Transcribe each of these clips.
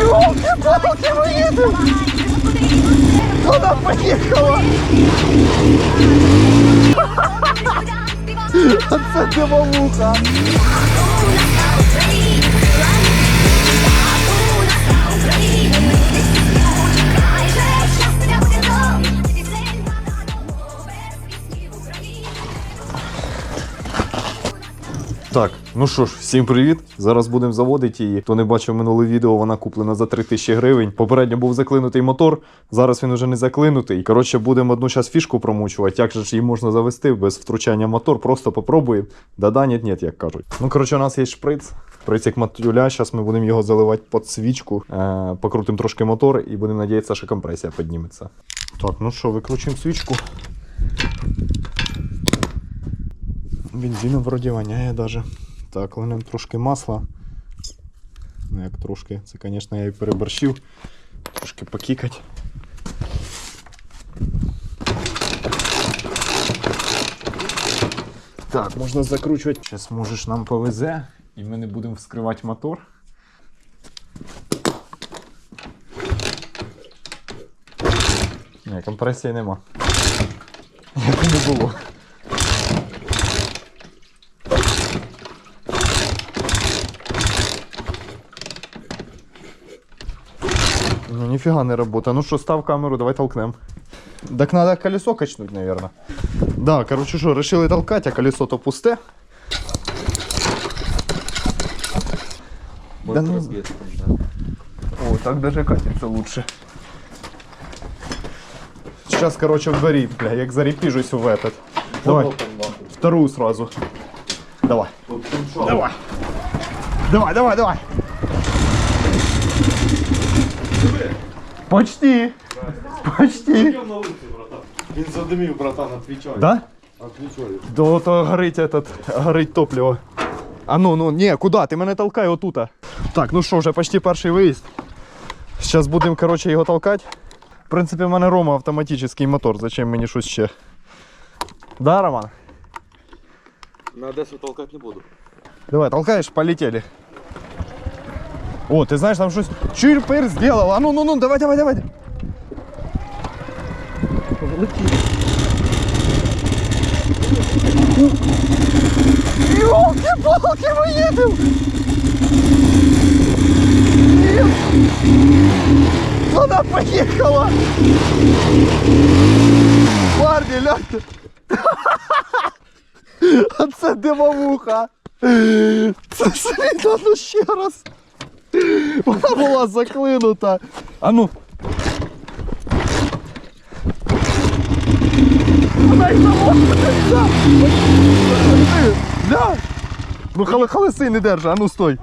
Ёлки-палки, мы едем! Куда поехала? Це дивовуха. Так, ну що ж, всім привіт. Зараз будемо заводити її. Хто не бачив минуле відео, вона куплена за 3000 гривень. Попередньо був заклинутий мотор, зараз він уже не заклинутий. Коротше, будемо одну час фішку промучувати. Як же ж її можна завести без втручання мотор? Просто попробуємо. Да-да, ні, ні, як кажуть. Ну, коротше, у нас є шприц. Шприц як матюля. Зараз ми будемо його заливати під свічку. Е, покрутимо трошки мотор і будемо надіятися, що компресія підніметься. Так, ну що, викручуємо свічку. Бензином вроді воняє даже. Так, линем трошки масла. Ну як трошки, це, звісно, я і переборщив. Трошки покікать. Так, можна закручувати. Зараз можеш нам повезе, і ми не будемо вскривати мотор. Ні, компресії нема. Як не було. Ну, нифига не работа. Ну что, став камеру, давай толкнем. Так надо колесо качнуть, наверное. Да, короче, что, решили толкать, а колесо-то пусте. Да ну- О, так даже катится лучше. Сейчас, короче, в дворі, бля, як зарепіжусь в этот. Давай, вторую сразу. Давай. Давай. Давай, давай, давай. Почти. Почти. Він задимів, братан, отвечай. Да? Отвечай. Да то горить этот, горить топливо. А ну, ну, не, куда? Ти мене толкай отута. Так, ну що, вже почти перший виїзд. Зараз будемо, коротше, його толкати. В принципі, в мене Рома автоматичний мотор, зачем мені щось ще. Да, Роман? На Одесу толкать не буду. Давай, толкаешь, полетели. О, ты знаешь, там что-то чирпыр сделал. А ну, ну, ну, давай, давай, давай. Елки-палки, мы едем! Нет! Она поехала! Парни, гляньте! А це димовуха. Це сліда, ну ще раз. Вона була заклинута. А ну. Вона й заводиться. Да. Ну хали халеси не держи, а ну стой.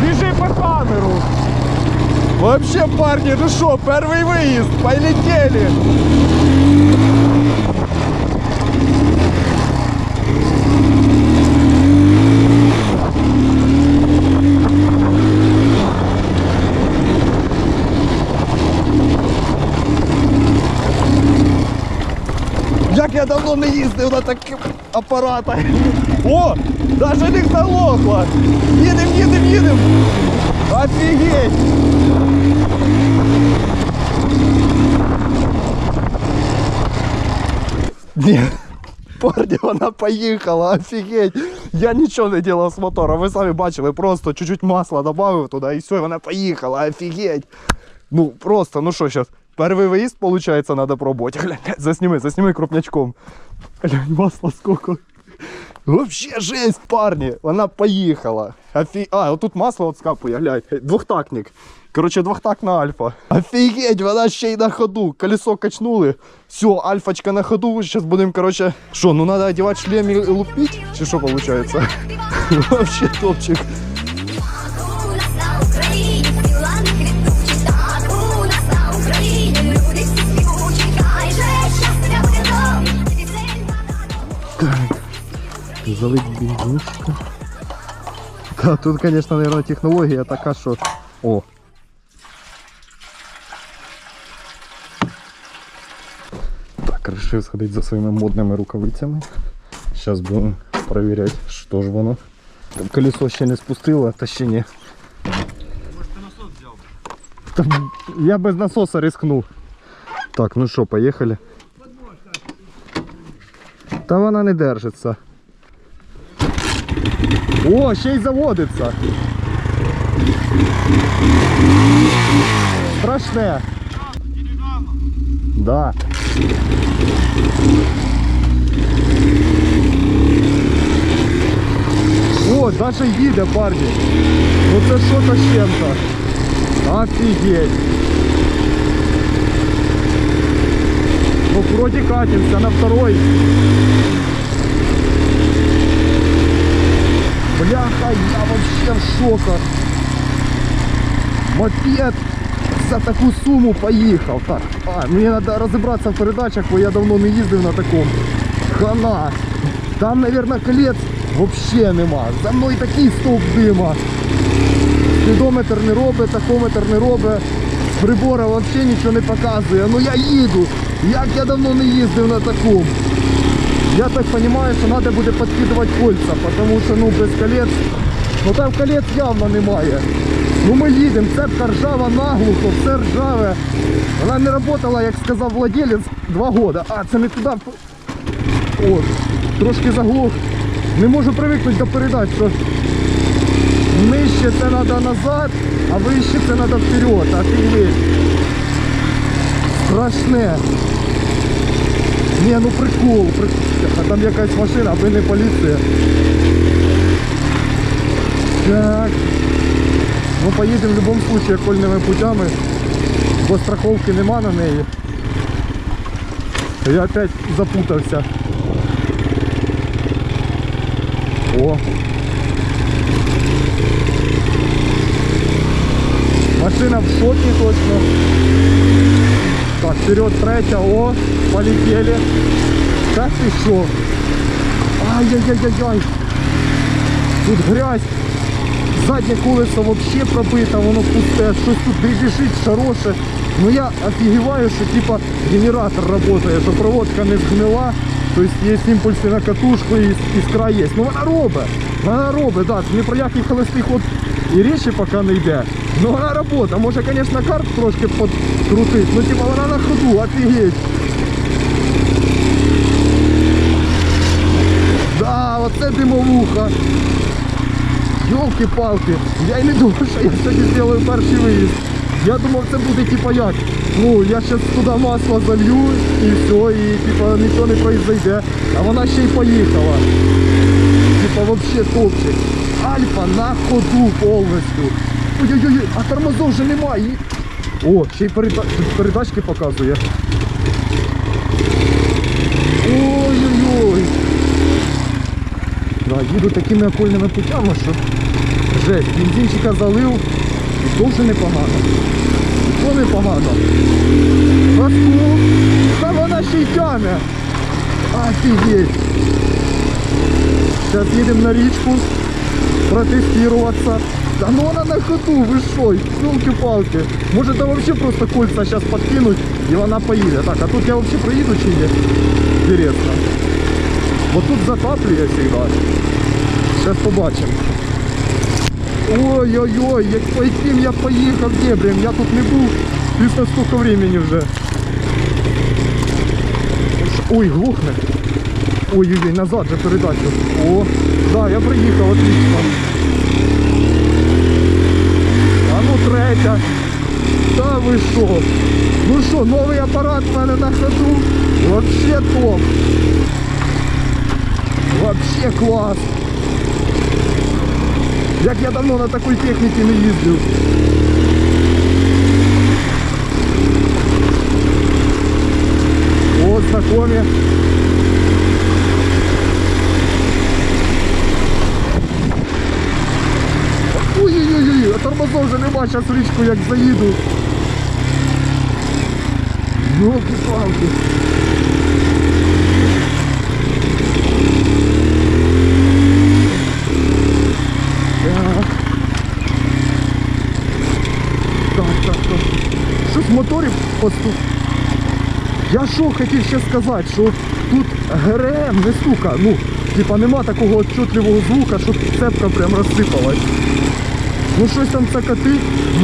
Біжи по камеру. Вообще, парни, ну что, первый выезд, полетели. Як я давно не їздив на таких апаратах. О, даже не заглохло. Їдем, їдем, їдем. Офігеть. Ні. Парні, вона поїхала, офігеть. Я нічого не робив з мотором, ви самі бачили, просто чуть-чуть масла додав туди і все, вона поїхала, офігеть. Ну, просто, ну що зараз, Перший виїзд, виходить, треба пробувати. Глянь, засніми, засніми крупнячком. Глянь, масла сколько. Вообще жесть, парні. Вона поїхала. Офі... А, отут масло от скапує, глянь. Двохтактник. Короче, двохтактна альфа. Офігеть, вона ще й на ходу. Колесо качнули. Все, альфочка на ходу. Сейчас будемо, короче. Що, ну надо одевать шлем і лупить? Чи що виходить? Вообще топчик. Залить бензинчика. Да, тут, конечно, наверное, технология така, що... О. Так, Так, решив сходити за своїми модними рукавицями. Зараз будемо перевіряти, що ж воно. Там колесо ще не спустило, та ще ні. Та я без насоса рискнув. Так, ну що, поїхали. Та вона не держиться. О, ще й заводиться. Страшне. Да. О, даже їде, парні. Ну це що то з чим-то. Офігеть. Ну вроде катимся на второй. Бляха, я вообще в шоках. Мопед за таку суму поїхав. Так, а, мені треба розібратися в передачах, бо я давно не їздив на такому. Хана. Там, мабуть, колець взагалі нема. За мною такий стовп дима. Спідометр не робить, такометр не робить. Прибора взагалі нічого не показує. Ну я їду. Як я давно не їздив на такому. Я так розумію, що треба буде підкидувати кольця, тому що ну без колець, ну там колець явно немає. Ну ми їдемо, цепка ржава наглухо, все ржаве. Вона не працювала, як сказав владелець, два роки. А, це не туди. От, трошки заглух. Не можу привикнути до передач, що нижче це треба назад, а вище це треба вперед. Офігеть. Страшне. Ні, ну прикол, прикол. А там якась машина, аби не поліція. Так. Ну поїдемо в будь-якому випадку окольними путями, бо страховки нема на неї. Я опять запутався. О. Машина в шоке точно. Так, вперед третья, о, полетели. Так и шо? Ай-яй-яй-яй-яй. Тут грязь. Заднє колесо вообще пробито, воно пусте, щось тут дребіжить, шароше. Ну я офігіваю, що типа генератор працює, що проводка не згнила, тобто є імпульси на катушку і іскра є. Ну вона робить, вона робить, так, ні про який холостий ход і речі поки не йде. Ну вона робота, може, звісно, карт трошки подкрутить, ну типа вона на ходу, офігеть. Да, оце димовуха. Йолки-палки, я й не думав, що я сьогодні зроблю перший виїзд. Я думав, це буде типа як. Ну, я зараз туди масло залью і все, і типа нічого не произойде. А вона ще й поїхала. Типа вообще топчик. Альфа на ходу повністю. Ой-ой-ой, а тормозов вже немає. О, ще й переда- передачки показує. Ой-ой-ой. Да, їду такими окольними путями, що жесть, бензинчика залив і то вже непогано. І то непогано. Раску, та вона ще й тяне. Офігеть. Зараз їдемо на річку протестуватися. Да ну вона на ходу, ви що, елки-палки. Може там вообще просто кольца зараз подкинуть і вона поїде. Так, а тут я вообще проїду чи ні? Інтересно. Вот тут затаплює завжди. Зараз побачимо. Ой-ой-ой, як по яким я поїхав дебрям, я тут не був після скільки времени вже. Ой, глухне. Ой-ой-ой, назад же передачу. О, да, я приїхав, отлично. А ну третя. Та ви що? Ну що, новий апарат в мене на ходу. Вообще топ. Вообще клас. Як я давно на такій техніці не їздив. О, знакомі. Нема, зараз річку як заїду. Йолки-палки. Так. Так, так, так. Щось моторів поступ. Я що хотів ще сказати, що тут ГРМ не сука, ну, типа нема такого отчутливого звука, щоб цепка прям розсипалась. Ну щось там цокотить,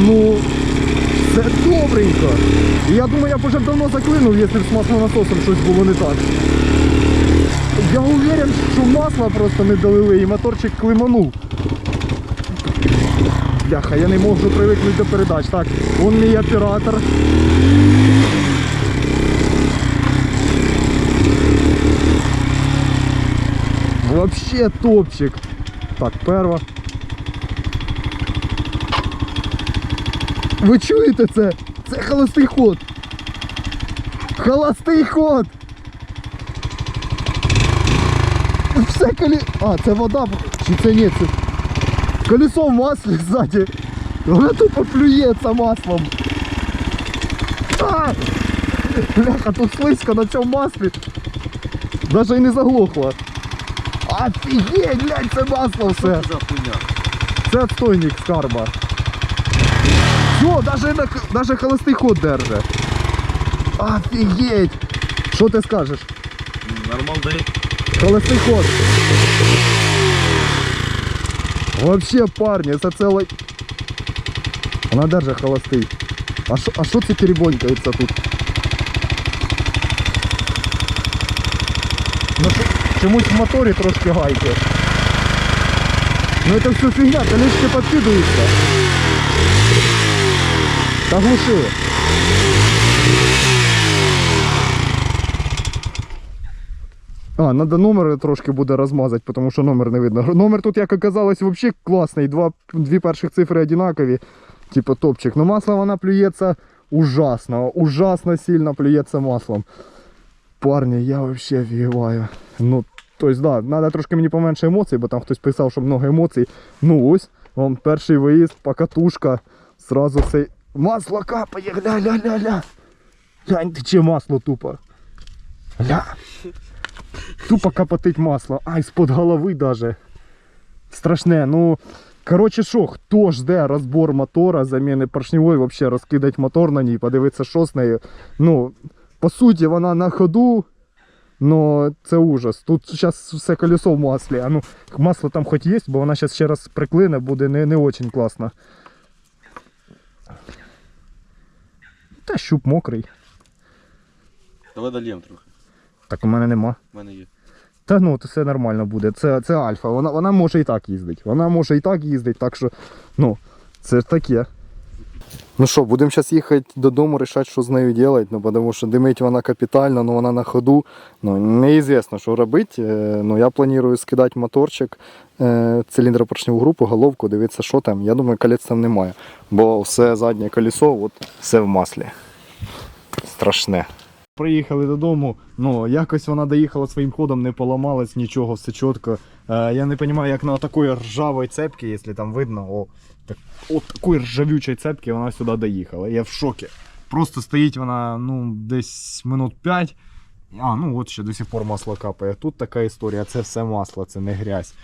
ну це добренько. І я думаю, я б уже давно заклинув, якщо б з маслонасосом щось було не так. Я уверен, що масла просто не долили і моторчик климанув. Бляха, я не можу привикнути до передач. Так, он мій оператор. Вообще топчик. Так, перва. Ви чуєте це? Це холостий ход. Холостий ход. Все колі... А, це вода. Чи це ні? Це... Колесо в маслі ззаді. Воно тупо плюється маслом. А! Бляха, тут слизько на цьому маслі. Даже і не заглохло. Офігеть, глянь, це масло все. Це отстойник скарба. Все, даже, даже холостий ход держи. Офігеть. Що ти скажеш? Нормал дай. Холостий ход. Вообще, парні, це цілий... Вона держить холостий. А що а це теребонькається тут? Ну, чомусь в моторі трошки гайки. Ну це все фігня, колечки підкидуються. Та. А, надо номер трошки буде розмазати, тому що номер не видно. Номер тут, як оказалось, взагалі класний. Два, дві перших цифри одинакові. Типу топчик. Но масло вона плюється ужасно. Ужасно сильно плюється маслом. Парні, я вообще офігеваю. Ну, тобто, да, треба трошки мені поменше емоцій, бо там хтось писав, що много емоцій. Ну ось, вам перший виїзд, покатушка. Сразу цей. Масло капає, гля-ля-ля-ля. Глянь, тече масло тупо. Гля. Тупо капотить масло. Ай, з-под голови даже. Страшне. Ну, коротше що, хто жде розбор мотора, заміни поршневої, вообще розкидать мотор на ній, подивитися, що з нею. Ну, по суті, вона на ходу. Ну, це ужас. Тут зараз все колесо в маслі. А ну, масло там хоч є, бо вона зараз ще раз приклине, буде не, не очень класно. Та щуп мокрий. Давай дольєм трохи. Так у мене нема. У мене є. Та ну, то все нормально буде. Це, це альфа. Вона, вона може і так їздить. Вона може і так їздить, так що, ну, це ж таке. Ну що, будемо зараз їхати додому, рішати, що з нею робити, ну, тому що димить вона капітально, ну вона на ходу. Ну, неізвісно, що робити. Е, Ну, я планую скидати моторчик, е, циліндропоршневу групу, головку, дивитися, що там. Я думаю, колець там немає. Бо все заднє колесо, от, все в маслі. Страшне. Приїхали додому, ну якось вона доїхала своїм ходом, не поламалась, нічого, все чітко. Е, я не розумію, як на такої ржавої цепки, якщо там видно, о, так, от такої ржавючої цепки вона сюди доїхала. Я в шокі. Просто стоїть вона ну, десь минут 5. А, ну от ще до сих пор масло капає. Тут така історія, це все масло, це не грязь.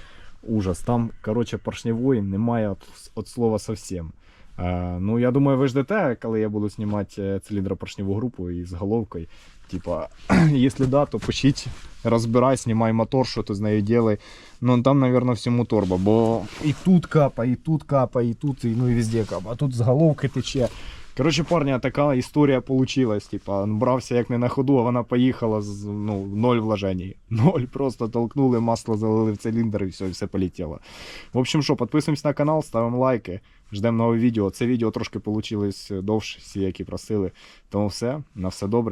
Ужас. Там, коротше, поршневої немає от, от слова совсем. Е, ну, я думаю, ви ждете, коли я буду знімати е, циліндропоршневу групу із головкою. Типа, якщо да, то пишіть, розбирай, знімай мотор, що ти з нею делай. Ну там, наверное, всьому торба, бо і тут капа, і тут капа, і тут, і, ну і везде капа. А тут з головки тече. Коротше, парня, така історія получилась. Типа, брався як не на ходу, а вона поїхала з ну, ноль вложений. Ноль. Просто толкнули, масло залили в циліндр і все, і все полетіло. В общем, що, підписуємось на канал, ставимо лайки, ждемо нове відео. Це відео трошки вийшло довше, всі, які просили. Тому все, на все добре.